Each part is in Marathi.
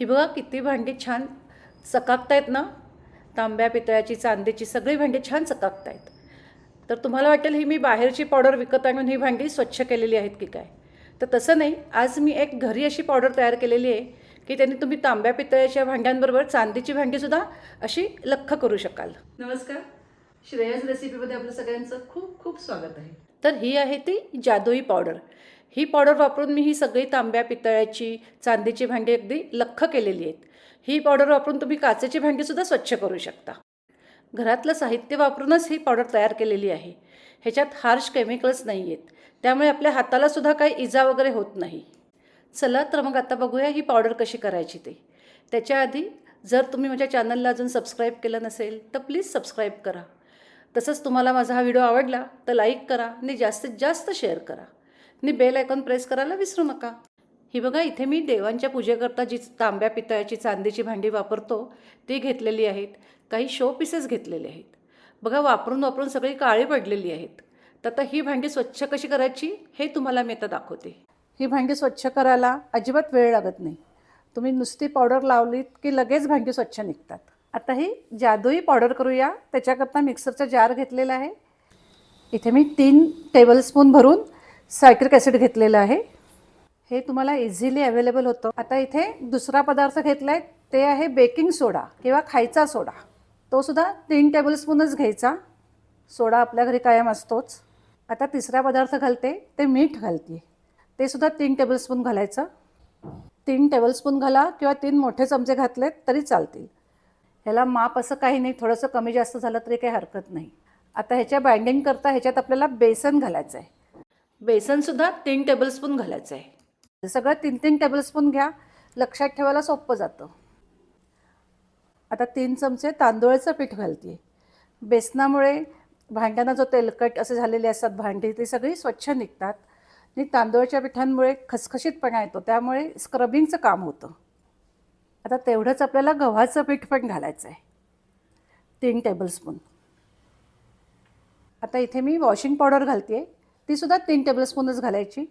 ही बघा किती भांडी छान चकाकतायत ना? तांब्या पितळ्याची चांदीची सगळी भांडी छान चकाकतायत. तर तुम्हाला वाटेल ही मी बाहेरची पावडर विकत आणून ही भांडी स्वच्छ केलेली आहेत की काय? तर तसं नाही आज मी एक घरी अशी पावडर तयार केलेली आहे की त्यांनी तुम्ही तांब्या पितळ्याच्या भांड्यांबरोबर चांदीची भांडीसुद्धा अशी लख्ख करू शकाल. नमस्कार. श्रेयस रेसिपीमध्ये आपलं सगळ्यांचं खूप खूप स्वागत आहे. तर ही आहे ती जादुई पावडर. ही पावडर वापरून मी ही सगळी तांब्या पितळ्याची चांदीची भांडी अगदी लख्ख केलेली आहेत. ही पावडर वापरून तुम्ही काचेची भांडीसुद्धा स्वच्छ करू शकता. घरातलं साहित्य वापरूनच ही पावडर तयार केलेली आहे. ह्याच्यात हार्श केमिकल्स नाही आहेत त्यामुळे आपल्या हातालासुद्धा काही इजा वगैरे होत नाही. चला तर मग आता बघूया ही पावडर कशी करायची ते. त्याच्या आधी जर तुम्ही माझ्या चॅनलला अजून सबस्क्राईब केलं नसेल तर प्लीज सबस्क्राईब करा. तसंच तुम्हाला माझा हा व्हिडिओ आवडला तर लाईक करा आणि जास्तीत जास्त शेअर करा. आणि बेल आयकॉन प्रेस करायला विसरू नका. ही बघा इथे मी देवांच्या पूजेकरता जी तांब्या पितळ्याची चांदीची भांडी वापरतो ती घेतलेली आहेत. काही शो पीसेस घेतलेले आहेत. बघा वापरून वापरून सगळी काळी पडलेली आहेत. तर आता ही भांडी स्वच्छ कशी करायची हे तुम्हाला मी आता दाखवते. ही भांडी स्वच्छ करायला अजिबात वेळ लागत नाही. तुम्ही नुसती पावडर लावलीत की लगेच भांडी स्वच्छ निघतात. आता ही जादूई पावडर करूया. त्याच्याकरता मिक्सरचा जार घेतलेला आहे. इथे मी तीन टेबलस्पून भरून सायट्रिक ॲसिड घेतलेलं आहे. हे तुम्हाला इझिली अवेलेबल होतं. आता इथे दुसरा पदार्थ घेतला आहे ते आहे बेकिंग सोडा किंवा खायचा सोडा तो सुद्धा तीन टेबलस्पूनच घ्यायचा. सोडा आपल्या घरी कायम असतोच. आता तिसरा पदार्थ घालते ते मीठ घालते. ते सुद्धा तीन टेबलस्पून घालायचं. तीन टेबलस्पून घाला किंवा तीन मोठे चमचे घातलेत तरी चालतील. ह्याला माप असं काही नाही थोडंसं कमी जास्त झालं तरी काही हरकत नाही. आता ह्याच्या बाइंडिंग करता ह्याच्यात आपल्याला बेसन घालायचं आहे बेसनसुद्धा तीन टेबलस्पून घालायचं आहे सगळं तीन तीन टेबलस्पून घ्या. लक्षात ठेवायला सोपं जातं. आता तीन चमचे तांदूळाचं पीठ घालते बेसनामुळे भांड्यांना जो तेलकट असे झालेले असतात भांडी ती सगळी स्वच्छ निघतात. आणि तांदूळाच्या पिठांमुळे खसखशीतपणा येतो त्यामुळे स्क्रबिंगचं काम होतं. आता तेवढंच आपल्याला गव्हाचं पीठ पण घालायचं आहे तीन टेबलस्पून आता इथे मी वॉशिंग पावडर घालते तीसुद्धा तीन टेबलस्पूनच घालायची.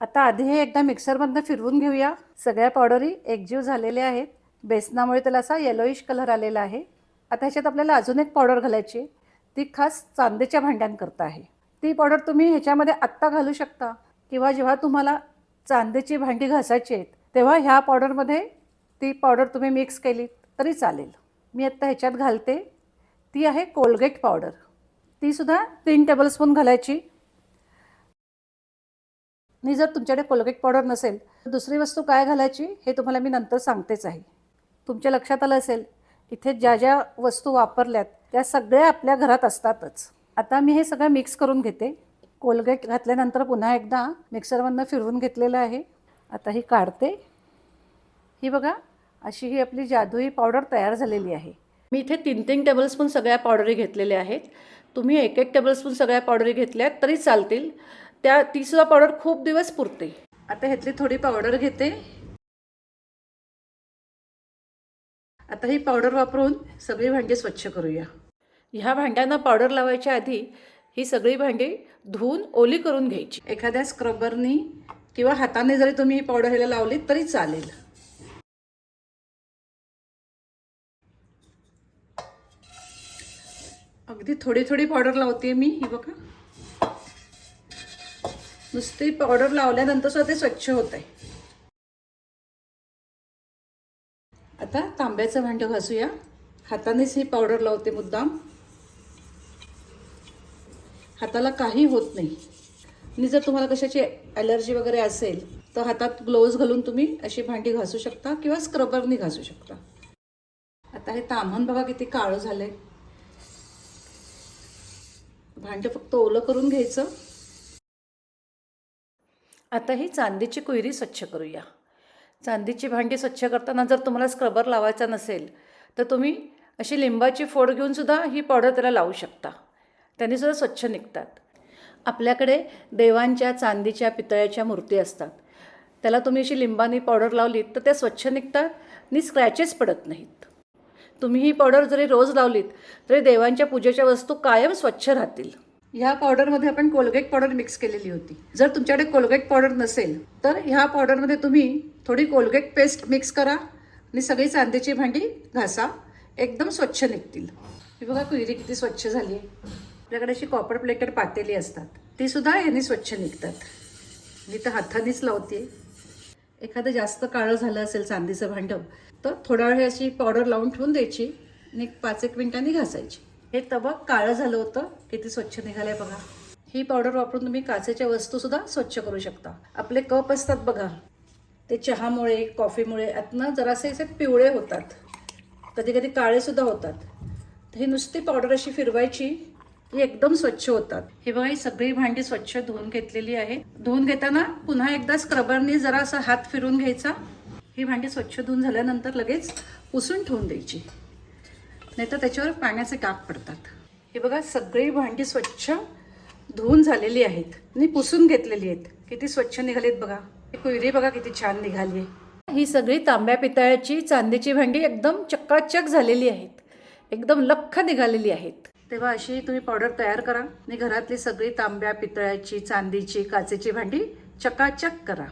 आता आधी हे एकदा मिक्सरमधनं फिरवून घेऊया. सगळ्या पावडरी एकजीव झालेल्या आहेत. बेसनामुळे त्याला असा येलोईश कलर आलेला आहे. आता ह्याच्यात आपल्याला अजून एक पावडर घालायची आहे. ती खास चांदीच्या भांड्यांकरता आहे. ती पावडर तुम्ही ह्याच्यामध्ये आत्ता घालू शकता. किंवा जेव्हा तुम्हाला चांदीची भांडी घासायची आहेत तेव्हा ह्या पावडरमध्ये ती पावडर तुम्ही मिक्स केली तरी चालेल. मी आत्ता ह्याच्यात घालते. ती आहे कोलगेट पावडर तीसुद्धा तीन टेबलस्पून घालायची. आणि जर तुमच्याकडे कोलगेट पावडर नसेल तर दुसरी वस्तू काय घालायची हे तुम्हाला मी नंतर सांगतेच आहे. तुमच्या लक्षात आलं असेल इथे ज्या ज्या वस्तू वापरल्यात त्या सगळ्या आपल्या घरात असतातच. आता मी हे सगळं मिक्स करून घेते. कोलगेट घातल्यानंतर पुन्हा एकदा मिक्सरमधनं फिरवून घेतलेलं आहे. आता ही काढते. ही बघा अशी ही आपली जादुई पावडर तयार झालेली आहे. मी इथे तीन तीन टेबलस्पून सगळ्या पावडरी घेतलेल्या आहेत. तुम्ही एक एक टेबलस्पून सगळ्या पावडरी घेतल्यात तरी चालतील. त्या तीसुद्धा पावडर खूप दिवस पुरते. आता ह्यातली थोडी पावडर घेते. आता ही पावडर वापरून सगळी भांडी स्वच्छ करूया. ह्या भांड्यांना पावडर लावायच्या आधी ही सगळी भांडी धुवून ओली करून घ्यायची. एखाद्या स्क्रबरनी किंवा हाताने जरी तुम्ही ही पावडर ह्याला लावली तरी चालेल. अगदी थोडी थोडी पावडर लावते मी ही बघा. नुसती पावडर लावल्यानंतर सुद्धा ते स्वच्छ होत आहे आता तांब्याचं भांडं घासूया. हातानेच ही पावडर लावते मुद्दाम. हाताला काही होत नाही. आणि जर तुम्हाला कशाची ॲलर्जी वगैरे असेल तर हातात ग्लोव्ज घालून तुम्ही अशी भांडी घासू शकता किंवा स्क्रबरनी घासू शकता. आता हे ताम्हण बघा किती काळं झालं आहे भांडं फक्त ओलं करून घ्यायचं. आता ही चांदीची कोयरी स्वच्छ करूया. चांदीची भांडी स्वच्छ करताना जर तुम्हाला स्क्रबर लावायचा नसेल तर तुम्ही अशी लिंबाची फोड घेऊन सुद्धा ही पावडर त्याला लावू शकता. त्यांनीसुद्धा स्वच्छ निघतात. आपल्याकडे देवांच्या चांदीच्या पितळ्याच्या मूर्ती असतात. त्याला तुम्ही अशी लिंबानी पावडर लावलीत तर त्या स्वच्छ निघतात आणि स्क्रॅचेस पडत नाहीत. तुम्ही ही पावडर जरी रोज लावलीत तरी देवांच्या पूजेच्या वस्तू कायम स्वच्छ राहतील. ह्या पावडरमध्ये आपण कोलगेट पावडर मिक्स केलेली होती. जर तुमच्याकडे कोलगेट पावडर नसेल तर ह्या पावडरमध्ये तुम्ही थोडी कोलगेट पेस्ट मिक्स करा आणि सगळी चांदीची भांडी घासा. एकदम स्वच्छ निघतील. ही बघा कुहिरी किती स्वच्छ झाली आहे. आपल्याकडे अशी कॉपर प्लेटेड पातेली असतात. ती सुद्धा यांनी स्वच्छ निघतात. मी तर हातानेच लावते एखादं जास्त काळं झालं असेल चांदीचं भांडं तर थोडा वेळ अशी पावडर लावून ठेवून द्यायची आणि एक पाच एक मिनिटांनी घासायची. हे तबक काळं झालं होतं किती स्वच्छ निघालंय बघा. ही पावडर वापरून तुम्ही काचेच्या वस्तूसुद्धा स्वच्छ करू शकता. आपले कप असतात बघा ते चहामुळे कॉफीमुळे यातनं जरासे असे पिवळे होतात. कधी कधी काळेसुद्धा होतात. तर ही नुसती पावडर अशी फिरवायची की एकदम स्वच्छ होतात. हे बघा ही सगळी भांडी स्वच्छ धुवून घेतलेली आहे. धुवून घेताना पुन्हा एकदा स्क्रबरने जरा असा हात फिरून घ्यायचा. ही भांडी स्वच्छ धुवून झाल्यानंतर लगेच पुसून ठेवून द्यायची. नाहीतर त्याच्यावर पाण्याचे काप पडतात. हे बघा सगळी भांडी स्वच्छ धुवून झालेली आहेत. आणि पुसून घेतलेली आहेत. किती स्वच्छ निघालीत बघा. ही कुयरी बघा किती छान निघाली आहे. ही सगळी तांब्या पितळ्याची चांदीची भांडी एकदम चक्काचक झालेली आहेत. एकदम लख्ख निघालेली आहेत. तेव्हा अशी तुम्ही पावडर तयार करा. आणि घरातली सगळी तांब्या पितळ्याची चांदीची काचेची भांडी चकाचक करा.